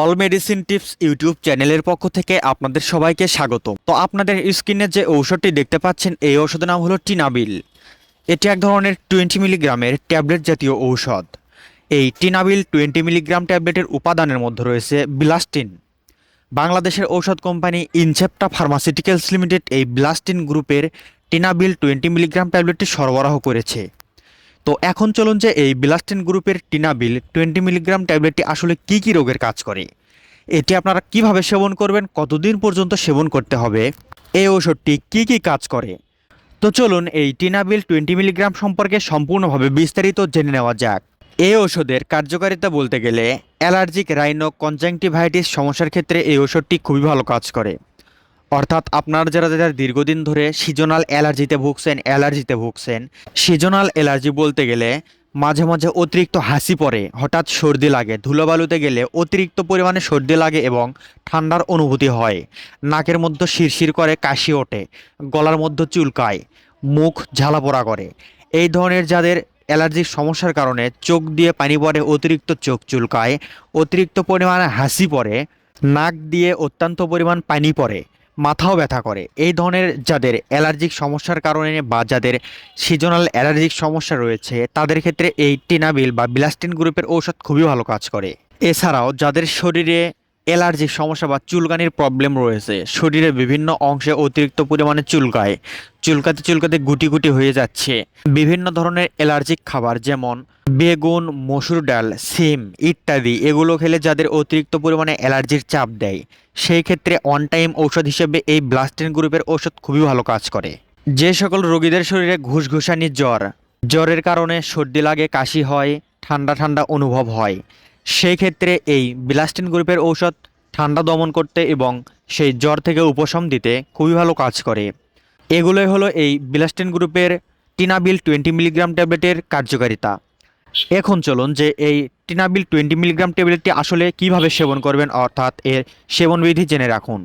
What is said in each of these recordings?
All medicine tips YouTube চ্যানেলের পক্ষ থেকে আপনাদের সবাইকে স্বাগত। তো আপনাদের স্ক্রিনে যে ঔষধটি দেখতে পাচ্ছেন, এই ঔষধের নাম হলো টিনাবিল। এটি এক ধরনের টোয়েন্টি মিলিগ্রামের ট্যাবলেট জাতীয় ঔষধ। এই টিনাবিল টোয়েন্টি মিলিগ্রাম ট্যাবলেটের উপাদানের মধ্যে রয়েছে বিলাস্টিন। বাংলাদেশের ঔষধ কোম্পানি ইনসেপ্টা ফার্মাসিউটিক্যালস লিমিটেড এই ব্লাস্টিন গ্রুপের টিনাবিল টোয়েন্টি মিলিগ্রাম ট্যাবলেটটি সরবরাহ করেছে। তো এখন চলুন যে এই বিলাস্টিন গ্রুপের টিনাবিল টোয়েন্টি মিলিগ্রাম ট্যাবলেটটি আসলে কি কি রোগের কাজ করে? এটি আপনারা কীভাবে সেবন করবেন? কতদিন পর্যন্ত সেবন করতে হবে? এই ঔষধটি কি কি কাজ করে? তো চলুন এই টিনাবিল টোয়েন্টি মিলিগ্রাম সম্পর্কে সম্পূর্ণভাবে বিস্তারিত জেনে নেওয়া যাক। এই ওষুধের কার্যকারিতা বলতে গেলে অ্যালার্জিক রাইনো কনজাংটিভাইটিস সমস্যার ক্ষেত্রে এই ওষুধটি খুবই ভালো কাজ করে। অর্থাৎ আপনারা যারা যারা দীর্ঘদিন ধরে সিজনাল অ্যালার্জিতে ভুগছেন অ্যালার্জিতে ভুগছেন, সিজনাল অ্যালার্জি বলতে গেলে মাঝে মাঝে অতিরিক্ত হাসি পড়ে, হঠাৎ সর্দি লাগে, ধুলোবালুতে গেলে অতিরিক্ত পরিমাণে সর্দি লাগে এবং ঠান্ডার অনুভূতি হয়। নাকের মধ্যে শিরশির করে, কাশি ওঠে, গলার মধ্যে চুলকায়, মুখ ঝালাপোড়া করে। এই ধরনের যাদের অ্যালার্জির সমস্যার কারণে চোখ দিয়ে পানি পড়ে, অতিরিক্ত চোখ চুলকায়, অতিরিক্ত পরিমাণে হাসি পড়ে, নাক দিয়ে অত্যন্ত পরিমাণ পানি পড়ে মাথাও ব্যথা করে। এই ধরনের যাদের অ্যালার্জিক সমস্যার কারণে বা যাদের সিজনাল অ্যালার্জিক সমস্যা রয়েছে, তাদের ক্ষেত্রে এই টিনাবিল বা বিলাস্টিন গ্রুপের ঔষধ খুবই ভালো কাজ করে। এছাড়াও যাদের শরীরে অ্যালার্জিক সমস্যা বা চুলকানির প্রবলেম রয়েছে। শরীরের বিভিন্ন অংশে অতিরিক্ত পরিমাণে চুলকায়। চুলকাতে চুলকাতে গুটি গুটি হয়ে যাচ্ছে। বিভিন্ন ধরনের অ্যালার্জিক খাবার যেমন বেগুন, মসুর ডাল, সিম ইত্যাদি, এগুলো খেলে যাদের অতিরিক্ত পরিমাণে অ্যালার্জির চাপ দেয়। সেই ক্ষেত্রে অন টাইম ঔষধ হিসেবে এই ব্লাস্টিন গ্রুপের ঔষধ খুবই ভালো কাজ করে। যে সকল রোগীদের শরীরে ঘুষঘুষানি জ্বর, জ্বরের কারণে সর্দি লাগে, কাশি হয়, ঠান্ডা ঠান্ডা অনুভব হয়। সেই ক্ষেত্রে এই বিলাস্টিন গ্রুপের ঔষধ ঠান্ডা দমন করতে এবং সেই জ্বর থেকে উপশম দিতে খুবই ভালো কাজ করে। এগুলোই হলো এই বিলাস্টিন গ্রুপের টিনাবিল টোয়েন্টি মিলিগ্রাম ট্যাবলেটের কার্যকারিতা। এখন চলুন যে এই টিনাবিল টোয়েন্টি মিলিগ্রাম ট্যাবলেটটি আসলে কীভাবে সেবন করবেন অর্থাৎ এর সেবনবিধি জেনে রাখুন।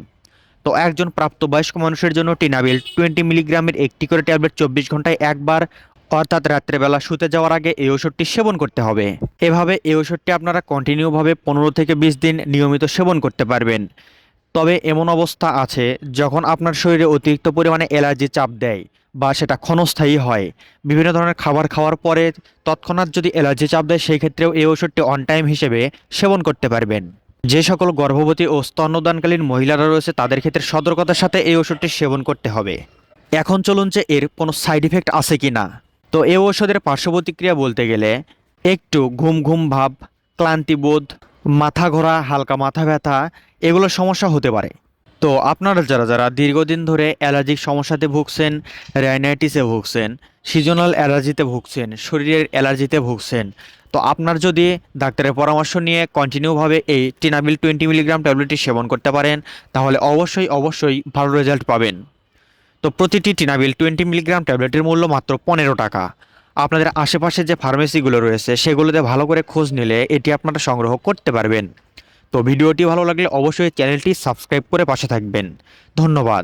তো একজন প্রাপ্তবয়স্ক মানুষের জন্য টিনাবিল টোয়েন্টি মিলিগ্রামের একটি করে ট্যাবলেট চব্বিশ ঘন্টায় একবার অর্থাৎ রাত্রেবেলা শুতে যাওয়ার আগে এই ওষুধটি সেবন করতে হবে। এভাবে এই ওষুধটি আপনারা কন্টিনিউভাবে পনেরো থেকে বিশ দিন নিয়মিত সেবন করতে পারবেন। তবে এমন অবস্থা আছে যখন আপনার শরীরে অতিরিক্ত পরিমাণে অ্যালার্জি চাপ দেয় বা সেটা ক্ষণস্থায়ী হয়। বিভিন্ন ধরনের খাবার খাওয়ার পরে তৎক্ষণাৎ যদি অ্যালার্জি চাপ দেয়, সেই ক্ষেত্রেও এই ওষুধটি অন টাইম হিসেবে সেবন করতে পারবেন। যে সকল গর্ভবতী ও স্তন্যদানকালীন মহিলারা রয়েছে, তাদের ক্ষেত্রে সতর্কতার সাথে এই ওষুধটি সেবন করতে হবে। এখন চলুন যে এর কোনো সাইড ইফেক্ট আছে কি না তো এই ঔষধের পার্শ্ব প্রতিক্রিয়া বলতে গেলে একটু ঘুম ঘুম ভাব ক্লান্তিবোধ মাথা ঘোরা, হালকা মাথা ব্যথা, এগুলো সমস্যা হতে পারে। তো আপনারা যারা যারা দীর্ঘদিন ধরে অ্যালার্জিক সমস্যাতে ভুগছেন রাইনাইটিসে ভুগছেন সিজনাল অ্যালার্জিতে ভুগছেন, শরীরের অ্যালার্জিতে ভুগছেন, তো আপনার যদি ডাক্তারের পরামর্শ নিয়ে কন্টিনিউভাবে এই টিনাবিল টোয়েন্টি মিলিগ্রাম ট্যাবলেটটি সেবন করতে পারেন, তাহলে অবশ্যই অবশ্যই ভালো রেজাল্ট পাবেন। তো প্রতিটি টিনাবিল টোয়েন্টি মিলিগ্রাম ট্যাবলেটের মূল্য মাত্র পনেরো টাকা। আপনাদের আশেপাশে যে ফার্মেসিগুলো রয়েছে, সেগুলোতে ভালো করে খোঁজ নিলে এটি আপনারা সংগ্রহ করতে পারবেন। তো ভিডিওটি ভালো লাগলে অবশ্যই চ্যানেলটি সাবস্ক্রাইব করে পাশে থাকবেন। ধন্যবাদ।